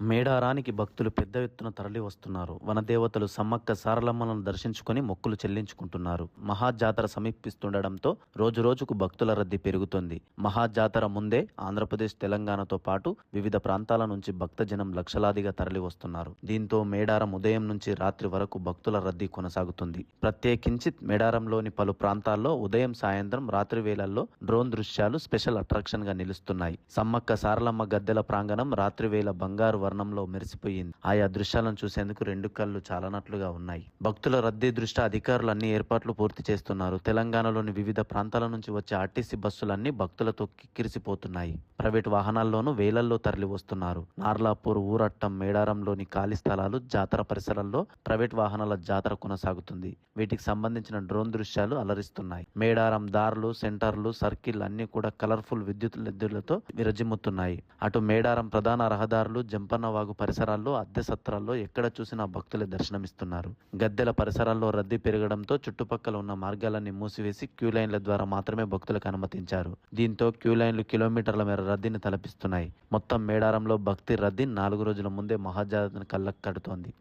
మేడారానికి భక్తులు పెద్ద ఎత్తున తరలి వస్తున్నారు. వనదేవతలు సమ్మక్క సారలమ్మలను దర్శించుకొని మొక్కులు చెల్లించుకుంటున్నారు. మహాజాతర సమీపిస్తుండటంతో రోజు రోజుకు భక్తుల రద్దీ పెరుగుతోంది. మహాజాతర ముందే ఆంధ్రప్రదేశ్ తెలంగాణతో పాటు వివిధ ప్రాంతాల నుంచి భక్తజనం లక్షలాదిగా తరలి వస్తున్నారు. దీంతో మేడారం ఉదయం నుంచి రాత్రి వరకు భక్తుల రద్దీ కొనసాగుతుంది. ప్రత్యేకించి మేడారంలోని పలు ప్రాంతాల్లో ఉదయం సాయంత్రం రాత్రి వేళల్లో డ్రోన్ దృశ్యాలు స్పెషల్ అట్రాక్షన్గా నిలుస్తున్నాయి. సమ్మక్క సారలమ్మ గద్దెల ప్రాంగణం రాత్రి వేళ బంగారు వర్ణంలో మెరిసిపోయింది. ఆయా దృశ్యాలను చూసేందుకు రెండు కళ్ళు చాలనట్లుగా ఉన్నాయి. భక్తుల రద్దీ దృష్ట్యా అధికారులు అన్ని ఏర్పాట్లు పూర్తి చేస్తున్నారు. తెలంగాణలోని వివిధ ప్రాంతాల నుంచి వచ్చే ఆర్టీసీ బస్సులన్నీ భక్తులతో కిక్కిరిసిపోతున్నాయి ప్రైవేట్ వాహనాల్లోనూ వేలల్లో తరలి వస్తున్నారు నార్లాపూర్ ఊరట్టం మేడారంలోని ఖాళీ స్థలాలు జాతర పరిసరాల్లో ప్రైవేట్ వాహనాల జాతర కొనసాగుతుంది. వీటికి సంబంధించిన డ్రోన్ దృశ్యాలు అలరిస్తున్నాయి. మేడారం దారులు సెంటర్లు సర్కిల్ అన్ని కూడా కలర్ఫుల్ విద్యుత్ లెద్దులతో విరజిమ్ముతున్నాయి. అటు మేడారం ప్రధాన రహదారులు జంపర్ వాగు పరిసరాల్లో అద్దె సత్రాల్లో ఎక్కడ చూసినా భక్తులే దర్శనమిస్తున్నారు. గద్దెల పరిసరాల్లో రద్దీ పెరగడంతో చుట్టుపక్కల ఉన్న మార్గాలన్నీ మూసివేసి క్యూ లైన్ల ద్వారా మాత్రమే భక్తులకు అనుమతించారు. దీంతో క్యూ లైన్లు కిలోమీటర్ల మేర రద్దీని తలపిస్తున్నాయి. మొత్తం మేడారంలో భక్తి రద్దీ నాలుగు రోజుల ముందే మహాజాతర కళ్ళకు కడుతోంది.